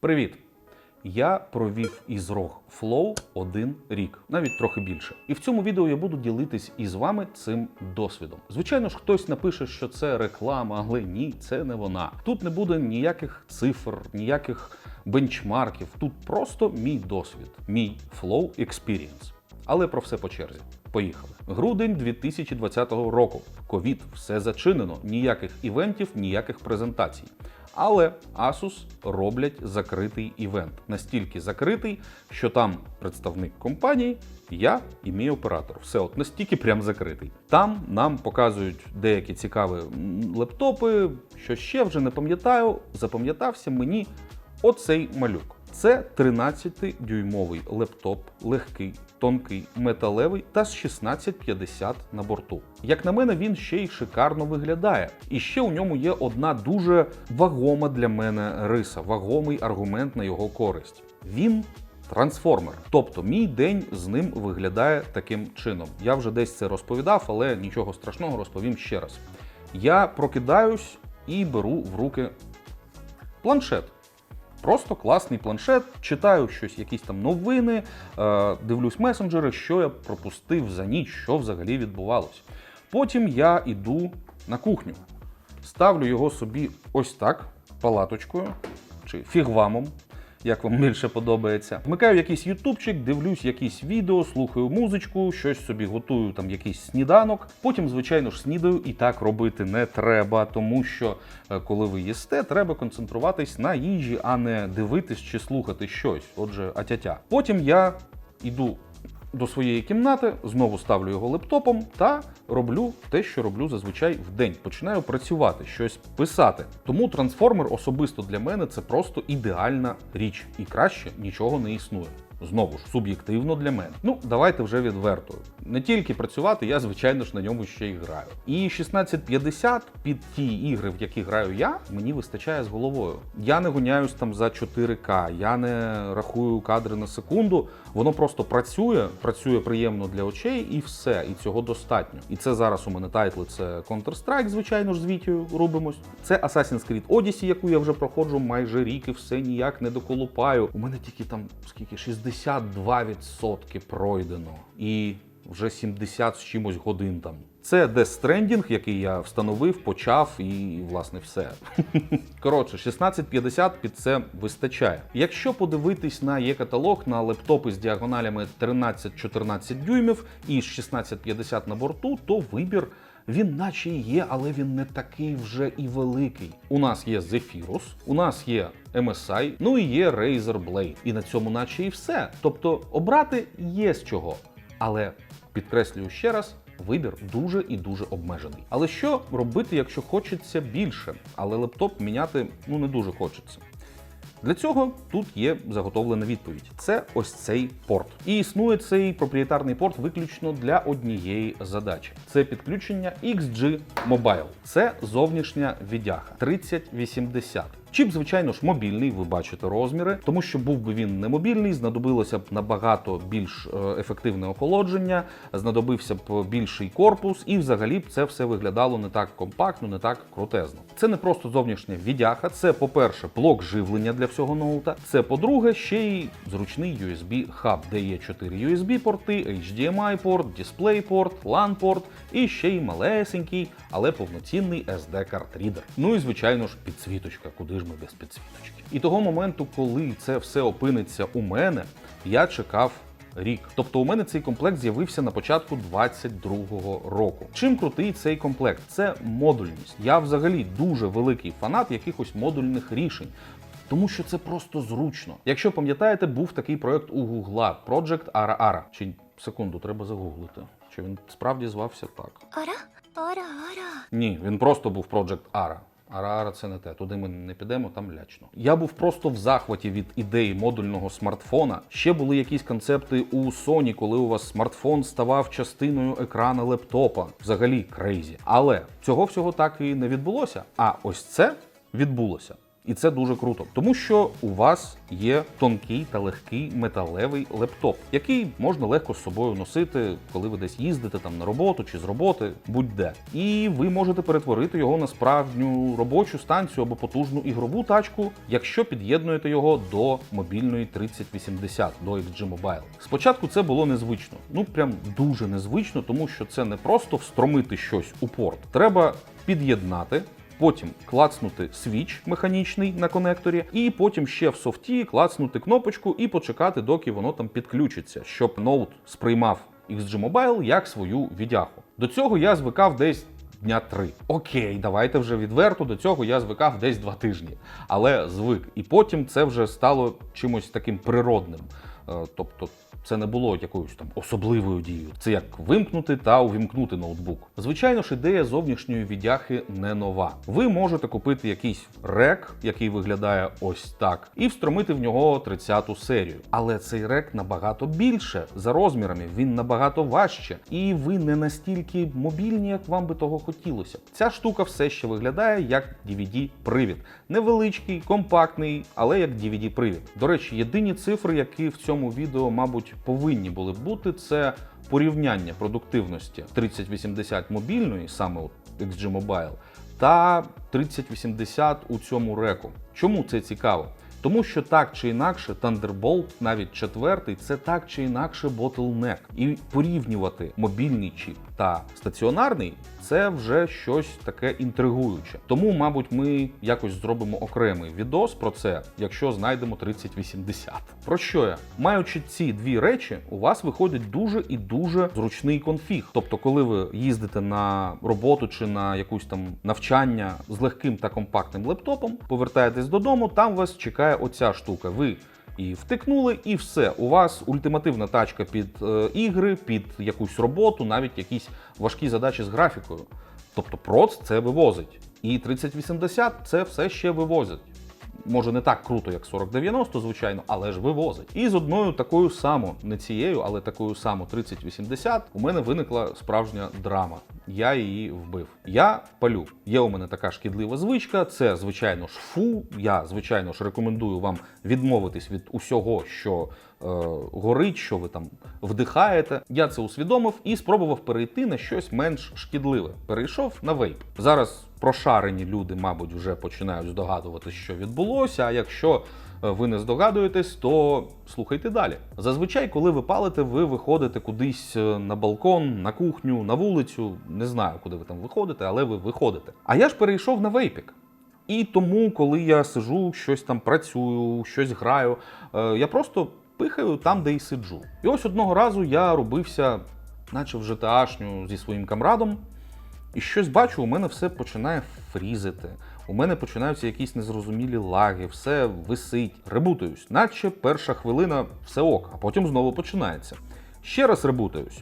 Привіт! Я провів із ROG Flow один рік, навіть трохи більше. І в цьому відео я буду ділитись із вами цим досвідом. Звичайно ж, хтось напише, що це реклама, але ні, це не вона. Тут не буде ніяких цифр, ніяких бенчмарків. Тут просто мій досвід, мій Flow Experience. Але про все по черзі. Поїхали. Грудень 2020 року. Ковід, все зачинено, ніяких івентів, ніяких презентацій. Але Asus роблять закритий івент. Настільки закритий, що там представник компанії, я і мій оператор. Все от настільки прям закритий. Там нам показують деякі цікаві лептопи, що ще вже не пам'ятаю. Запам'ятався мені оцей малюк. Це 13-дюймовий лептоп, легкий, тонкий, металевий та з 1650 на борту. Як на мене, він ще й шикарно виглядає. І ще у ньому є одна дуже вагома для мене риса, вагомий аргумент на його користь. Він трансформер. Тобто мій день з ним виглядає таким чином. Я вже десь це розповідав, але нічого страшного розповім ще раз. Я прокидаюсь і беру в руки планшет. Просто класний планшет, читаю щось, якісь там новини, е, дивлюсь месенджери, що я пропустив за ніч, що взагалі відбувалось. Потім я йду на кухню, ставлю його собі ось так, палаточкою чи фігвамом, як вам більше подобається. Вмикаю якийсь ютубчик, дивлюсь якісь відео, слухаю музичку, щось собі готую, там якийсь сніданок. Потім, звичайно ж, снідаю, і так робити не треба, тому що е, коли ви їсте, треба концентруватись на їжі, а не дивитись чи слухати щось. Отже, атятя. Потім я йду до своєї кімнати, знову ставлю його лептопом та роблю те, що роблю зазвичай в день. Починаю працювати, щось писати. Тому трансформер особисто для мене це просто ідеальна річ, і краще нічого не існує. Знову ж суб'єктивно для мене. Ну, давайте вже відверто. Не тільки працювати, я звичайно ж на ньому ще й граю. І 1650 під ті ігри, в які граю я, мені вистачає з головою. Я не гоняюсь там за 4К, я не рахую кадри на секунду. Воно просто працює, працює приємно для очей, і все. І цього достатньо. І це зараз у мене тайтли. Це Counter-Strike, звичайно ж, з Вітєю рубимось. Це Assassin's Creed Odyssey, яку я вже проходжу майже рік і все ніяк не доколупаю. У мене тільки там скільки 62% пройдено. І вже 70 з чимось годин там. Це Stranding, який я встановив, почав і, власне, все. Коротше, 1650 під це вистачає. Якщо подивитись на є каталог на лептопи з діагоналями 13-14 дюймів і 1650 на борту, то вибір. Він наче і є, але він не такий вже і великий. У нас є Zephyrus, у нас є MSI, ну і є Razer Blade. І на цьому наче і все. Тобто обрати є з чого. Але підкреслюю ще раз, вибір дуже і дуже обмежений. Але що робити, якщо хочеться більше, але лептоп міняти ну не дуже хочеться? Для цього тут є заготовлена відповідь. Це ось цей порт. І існує цей проприєтарний порт виключно для однієї задачі: це підключення XG Mobile. Це зовнішня віддяха 3080. Чіп, звичайно ж, мобільний, ви бачите розміри, тому що був би він не мобільний, знадобилося б набагато більш е, ефективне охолодження, знадобився б більший корпус, і взагалі б це все виглядало не так компактно, не так крутезно. Це не просто зовнішня відяха, це, по-перше, блок живлення для всього ноута. Це, по-друге, ще й зручний USB хаб, де є 4 USB порти, HDMI порт, DisplayPort, порт, LAN порт і ще й малесенький, але повноцінний SD картрідер. Ну і звичайно ж підсвіточка, куди ми без підсвіточки. І того моменту, коли це все опиниться у мене, я чекав. Рік, тобто у мене цей комплект з'явився на початку 22-го року. Чим крутий цей комплект? Це модульність. Я взагалі дуже великий фанат якихось модульних рішень. Тому що це просто зручно. Якщо пам'ятаєте, був такий проект у Гугла Project Ara Ara. Чи секунду, треба загуглити? Чи він справді звався так? Ара? Ара, Ара. Ні, він просто був Project Ara. Ара-ара це не те. Туди ми не підемо, там лячно. Я був просто в захваті від ідеї модульного смартфона. Ще були якісь концепти у Sony, коли у вас смартфон ставав частиною екрана лептопа. Взагалі крейзі. Але цього всього так і не відбулося. А ось це відбулося. І це дуже круто, тому що у вас є тонкий та легкий металевий лептоп, який можна легко з собою носити, коли ви десь їздите там на роботу чи з роботи, будь-де. І ви можете перетворити його на справжню робочу станцію або потужну ігрову тачку, якщо під'єднуєте його до мобільної 3080, до XG Mobile. Спочатку це було незвично, ну прям дуже незвично, тому що це не просто встромити щось у порт. Треба під'єднати. Потім клацнути свіч механічний на конекторі, і потім ще в софті клацнути кнопочку і почекати, доки воно там підключиться, щоб ноут сприймав XG Mobile як свою відяху. До цього я звикав десь дня три. Окей, давайте вже відверто. До цього я звикав десь два тижні, але звик. І потім це вже стало чимось таким природним. Е, Тобто це не було якоюсь там особливою дією. Це як вимкнути та увімкнути ноутбук. Звичайно ж, ідея зовнішньої віддяхи не нова. Ви можете купити якийсь рек, який виглядає ось так, і встромити в нього 30-ту серію. Але цей рек набагато більше за розмірами, він набагато важче, і ви не настільки мобільні, як вам би того хотілося. Ця штука все ще виглядає як DVD-привід. Невеличкий, компактний, але як DVD-привід. До речі, єдині цифри, які в цьому відео, мабуть, повинні були бути, це порівняння продуктивності 3080 мобільної, саме XG Mobile, та 3080 у цьому реку. Чому це цікаво? Тому що так чи інакше, Thunderbolt, навіть четвертий, це так чи інакше ботлнек. І порівнювати мобільний чіп та стаціонарний це вже щось таке інтригуюче. Тому, мабуть, ми якось зробимо окремий відос про це, якщо знайдемо 3080. Про що я? Маючи ці дві речі, у вас виходить дуже і дуже зручний конфіг. Тобто, коли ви їздите на роботу чи на якусь там навчання з легким та компактним лептопом, повертаєтесь додому, там вас чекає оця штука. Ви і втикнули, і все. У вас ультимативна тачка під е, ігри, під якусь роботу, навіть якісь важкі задачі з графікою. Тобто проц це вивозить. І 3080 це все ще вивозить. Може не так круто, як 4090, звичайно, але ж вивозить. І з одною такою самою, не цією, але такою самою 3080, у мене виникла справжня драма. Я її вбив. Я палю. Є у мене така шкідлива звичка. Це, звичайно ж, фу. Я, звичайно ж, рекомендую вам відмовитись від усього, що е, горить, що ви там вдихаєте. Я це усвідомив і спробував перейти на щось менш шкідливе. Перейшов на вейп. Зараз прошарені люди, мабуть, вже починають здогадувати, що відбулося. А якщо е, ви не здогадуєтесь, то слухайте далі. Зазвичай, коли ви палите, ви виходите кудись е, на балкон, на кухню, на вулицю. Не знаю, куди ви там виходите, але ви виходите. А я ж перейшов на вейпік. І тому, коли я сижу, щось там працюю, щось граю, е, я просто пихаю там, де і сиджу. І ось одного разу я робився, наче в GTA-шню зі своїм камрадом, і щось бачу, у мене все починає фрізити. У мене починаються якісь незрозумілі лаги, все висить, ребутаюсь, наче перша хвилина все ок, а потім знову починається. Ще раз ребутаюсь.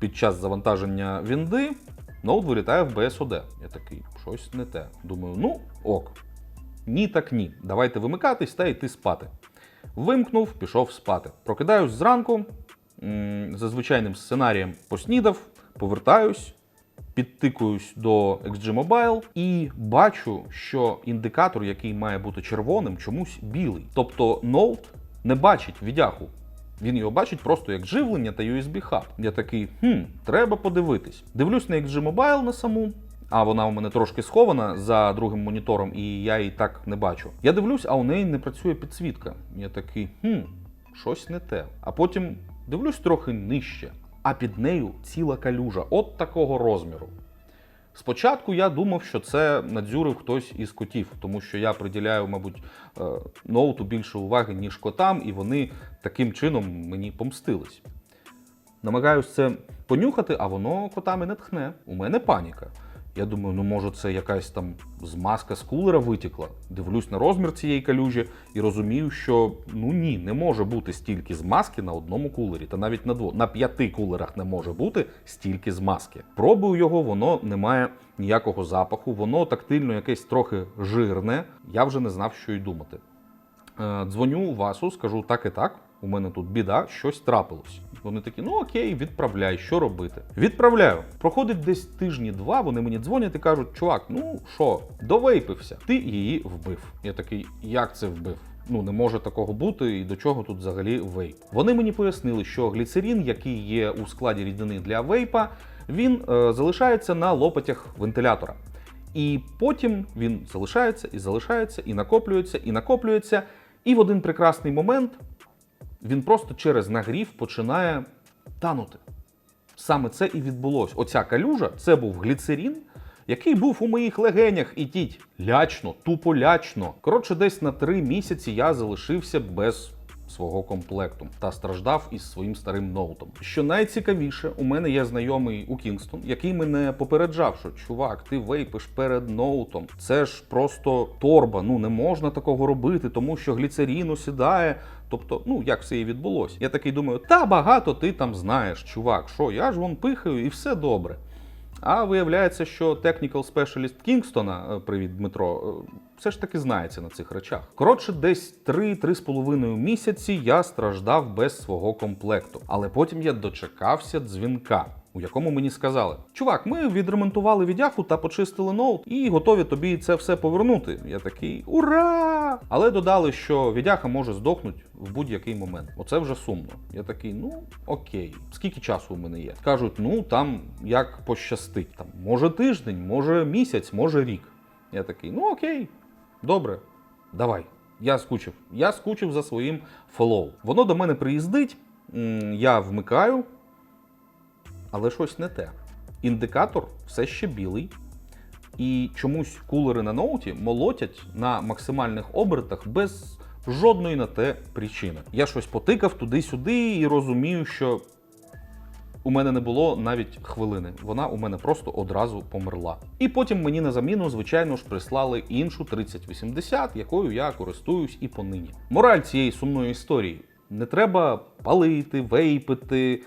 Під час завантаження вінди ноут вилітає в BSOD. Я такий, щось не те. Думаю, ну ок. Ні, так ні. Давайте вимикатись та йти спати. Вимкнув, пішов спати. Прокидаюсь зранку, за звичайним сценарієм поснідав, повертаюсь, підтикуюсь до XG Mobile і бачу, що індикатор, який має бути червоним, чомусь білий. Тобто ноут не бачить відяху. Він його бачить просто як живлення та USB хаб. Я такий, хм, треба подивитись. Дивлюсь на XG Mobile на саму. А вона у мене трошки схована за другим монітором, і я її так не бачу. Я дивлюсь, а у неї не працює підсвітка. Я такий, хм, щось не те. А потім дивлюсь трохи нижче, а під нею ціла калюжа, от такого розміру. Спочатку я думав, що це надзюрив хтось із котів, тому що я приділяю, мабуть, е, ноуту більше уваги, ніж котам, і вони таким чином мені помстились. Намагаюсь це понюхати, а воно котами не тхне. У мене паніка. Я думаю, ну може це якась там змазка з кулера витікла. Дивлюсь на розмір цієї калюжі і розумію, що ну ні, не може бути стільки змазки на одному кулері, та навіть на двох. На п'яти кулерах не може бути стільки змазки. Пробую його, воно не має ніякого запаху, воно тактильно якесь трохи жирне. Я вже не знав, що й думати. Е, Дзвоню Васу, скажу так і так. У мене тут біда, щось трапилось. Вони такі, ну окей, відправляй, що робити? Відправляю. Проходить десь тижні два, вони мені дзвонять і кажуть, чувак, ну що, довейпився, ти її вбив. Я такий, як це вбив? Ну, не може такого бути, і до чого тут взагалі вейп. Вони мені пояснили, що гліцерин, який є у складі рідини для вейпа, він е, залишається на лопатях вентилятора. І потім він залишається і залишається, і накоплюється, і накоплюється. І в один прекрасний момент він просто через нагрів починає танути. Саме це і відбулося. Оця калюжа це був гліцерін, який був у моїх легенях. І тіть лячно, тупо лячно. Коротше, десь на три місяці я залишився без свого комплекту та страждав із своїм старим ноутом. Що найцікавіше, у мене є знайомий у Кінгстон, який мене попереджав, що чувак, ти вейпиш перед ноутом. Це ж просто торба. Ну не можна такого робити, тому що гліцерін осідає. Тобто, ну як все і відбулося. Я такий думаю, та багато ти там знаєш, чувак, що я ж вон пихаю і все добре. А виявляється, що Technical Specialist Кінгстона, е, привіт Дмитро, е, все ж таки знається на цих речах. Коротше, десь 3-3,5 місяці я страждав без свого комплекту. Але потім я дочекався дзвінка. У якому мені сказали: Чувак, ми відремонтували відяху та почистили ноут і готові тобі це все повернути. Я такий ура! Але додали, що відяха може здохнути в будь-який момент. Оце вже сумно. Я такий, ну окей, скільки часу у мене є? Кажуть, ну там як пощастить. Там може тиждень, може місяць, може рік. Я такий, ну окей, добре, давай. Я скучив. Я скучив за своїм фоллоу. Воно до мене приїздить, я вмикаю, але щось не те. Індикатор все ще білий. І чомусь кулери на ноуті молотять на максимальних обертах без жодної на те причини. Я щось потикав туди-сюди і розумію, що у мене не було навіть хвилини. Вона у мене просто одразу померла. І потім мені на заміну, звичайно ж, прислали іншу 3080, якою я користуюсь і понині. Мораль цієї сумної історії: не треба палити, вейпити.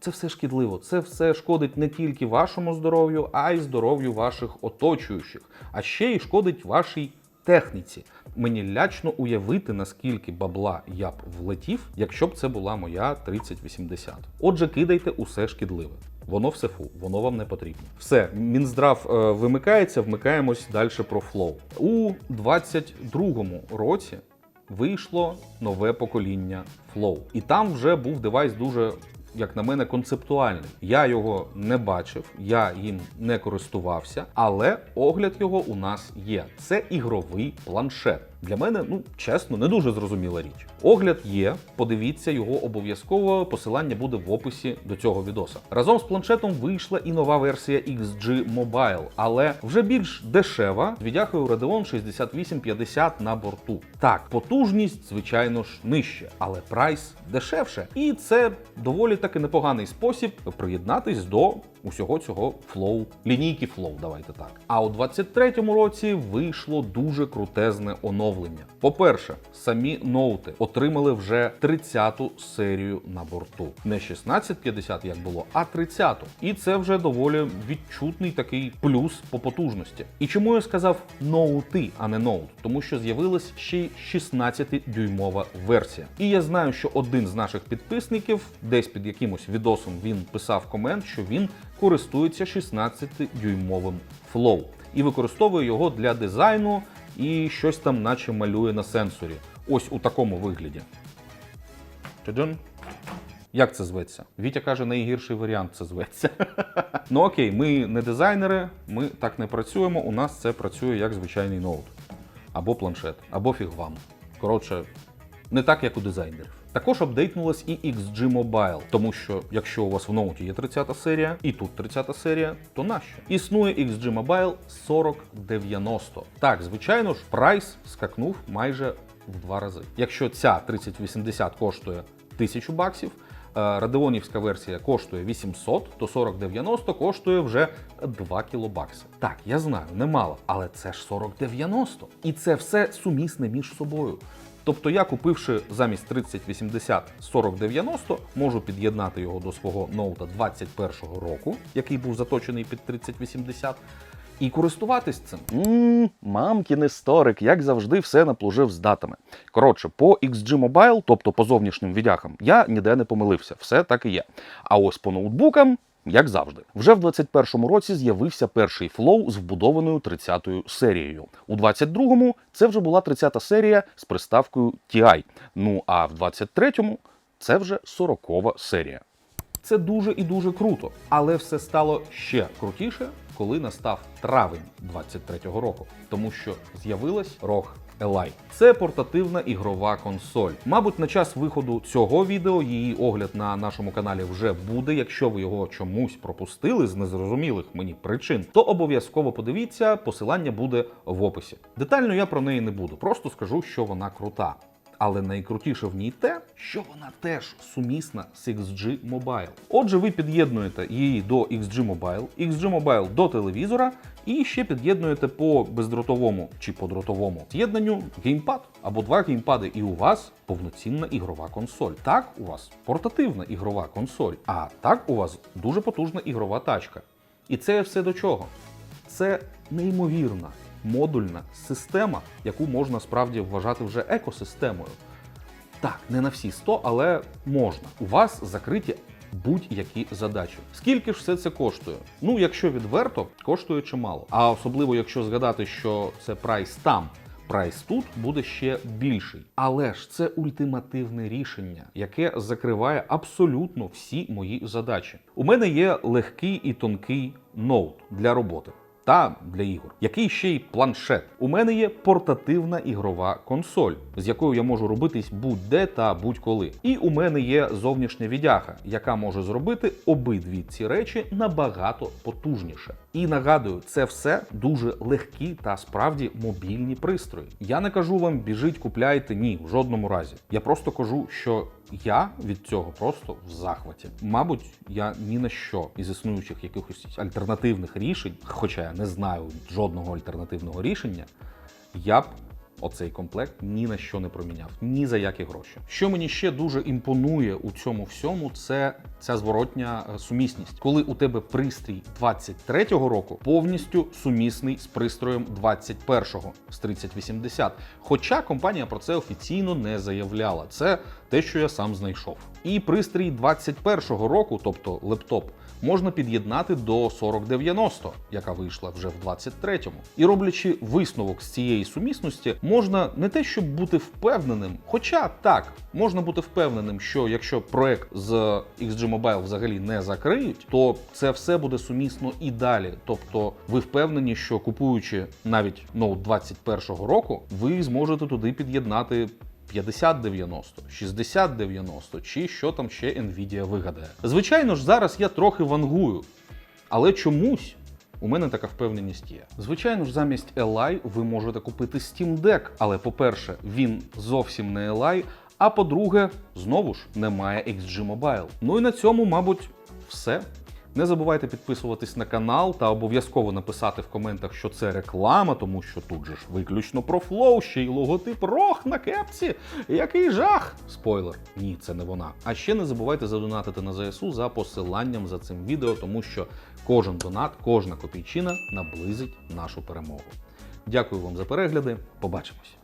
Це все шкідливо. Це все шкодить не тільки вашому здоров'ю, а й здоров'ю ваших оточуючих, а ще й шкодить вашій техніці. Мені лячно уявити, наскільки бабла я б влетів, якщо б це була моя 3080. Отже, кидайте усе шкідливе. Воно все фу, воно вам не потрібно. Все, Мінздрав е, вимикається, вмикаємось далі про флоу. У 22-му році вийшло нове покоління Flow. І там вже був девайс дуже. Як на мене, концептуальний. Я його не бачив, я їм не користувався, але огляд його у нас є. Це ігровий планшет. Для мене, ну чесно, не дуже зрозуміла річ. Огляд є, подивіться його обов'язково. Посилання буде в описі до цього відоса. Разом з планшетом вийшла і нова версія XG Mobile, але вже більш дешева з відяхою Radeon 6850 на борту. Так, потужність, звичайно ж, нижче, але прайс дешевше. І це доволі таки непоганий спосіб приєднатись до усього цього флоу, лінійки флоу, давайте так. А у 23-му році вийшло дуже крутезне оновлення. По-перше, самі ноути отримали вже 30-ту серію на борту. Не 1650, як було, а 30-ту. І це вже доволі відчутний такий плюс по потужності. І чому я сказав ноути, а не ноут? Тому що з'явилась ще й 16-дюймова версія. І я знаю, що один з наших підписників, десь під якимось відосом, він писав комент, що він користується 16-дюймовим флоу і використовує його для дизайну і щось там, наче малює на сенсорі. Ось у такому вигляді. Чаджун. Як це зветься? Вітя каже, найгірший варіант це зветься. ну окей, ми не дизайнери, ми так не працюємо. У нас це працює як звичайний ноут. Або планшет, або фіг вам. Коротше, не так, як у дизайнерів. Також апдейтнулась і XG Mobile, тому що якщо у вас в ноуті є 30 серія і тут 30 серія, то нащо? Існує XG Mobile 4090. Так, звичайно ж, прайс скакнув майже в два рази. Якщо ця 3080 коштує 1000 баксів, е, радеонівська версія коштує 800, то 4090 коштує вже 2 кілобакси. Так, я знаю, немало, але це ж 4090. І це все сумісне між собою. Тобто я, купивши замість 3080 4090, можу під'єднати його до свого ноута 21-го року, який був заточений під 3080, і користуватись цим. Ммм, мамкін історик, як завжди, все наплужив з датами. Коротше, по XG Mobile, тобто по зовнішнім відяхам, я ніде не помилився, все так і є. А ось по ноутбукам. Як завжди, вже в 21-му році з'явився перший Flow з вбудованою 30-ю серією. У 22-му це вже була 30-та серія з приставкою TI. Ну а в 23-му це вже 40-ва серія. Це дуже і дуже круто, але все стало ще крутіше, коли настав травень 23-го року, тому що з'явилась ROG Ally. Це портативна ігрова консоль. Мабуть, на час виходу цього відео її огляд на нашому каналі вже буде. Якщо ви його чомусь пропустили з незрозумілих мені причин, то обов'язково подивіться, посилання буде в описі. Детально я про неї не буду, просто скажу, що вона крута. Але найкрутіше в ній те, що вона теж сумісна з XG Mobile. Отже, ви під'єднуєте її до XG Mobile, XG Mobile до телевізора і ще під'єднуєте по бездротовому чи по дротовому з'єднанню геймпад або два геймпади, і у вас повноцінна ігрова консоль. Так, у вас портативна ігрова консоль, а так у вас дуже потужна ігрова тачка. І це все до чого? Це неймовірна модульна система, яку можна справді вважати вже екосистемою. Так, не на всі 100, але можна. У вас закриті будь-які задачі. Скільки ж все це коштує? Ну, якщо відверто, коштує чимало. А особливо, якщо згадати, що це прайс там. Прайс тут буде ще більший, але ж це ультимативне рішення, яке закриває абсолютно всі мої задачі. У мене є легкий і тонкий ноут для роботи та для ігор, який ще й планшет. У мене є портативна ігрова консоль, з якою я можу робитись будь-де та будь-коли. І у мене є зовнішня відяха, яка може зробити обидві ці речі набагато потужніше. І нагадую, це все дуже легкі та справді мобільні пристрої. Я не кажу вам біжіть, купляйте ні, в жодному разі. Я просто кажу, що я від цього просто в захваті. Мабуть, я ні на що із існуючих якихось альтернативних рішень, хоча я не знаю жодного альтернативного рішення, я б оцей комплект ні на що не проміняв, ні за які гроші. Що мені ще дуже імпонує у цьому всьому, це ця зворотня е, сумісність, коли у тебе пристрій 23-го року повністю сумісний з пристроєм 21-го з 3080. Хоча компанія про це офіційно не заявляла. Це те, що я сам знайшов. І пристрій 21-го року, тобто лептоп, можна під'єднати до 4090, яка вийшла вже в 23-му. І роблячи висновок з цієї сумісності, можна не те, щоб бути впевненим, хоча так, можна бути впевненим, що якщо проект з XG Mobile взагалі не закриють, то це все буде сумісно і далі. Тобто, ви впевнені, що купуючи навіть ноут 21-го року, ви зможете туди під'єднати 5090, 6090 чи що там ще Nvidia вигадає. Звичайно ж, зараз я трохи вангую, але чомусь. У мене така впевненість є. Звичайно ж, замість Li ви можете купити Steam Deck, але по-перше, він зовсім не Li, а по-друге, знову ж немає XG Mobile. Ну і на цьому, мабуть, все. Не забувайте підписуватись на канал та обов'язково написати в коментах, що це реклама, тому що тут же ж виключно про флоу, ще й логотип рох на кепці. Який жах! Спойлер, ні, це не вона. А ще не забувайте задонатити на ЗСУ за посиланням за цим відео, тому що кожен донат, кожна копійчина наблизить нашу перемогу. Дякую вам за перегляди. Побачимось!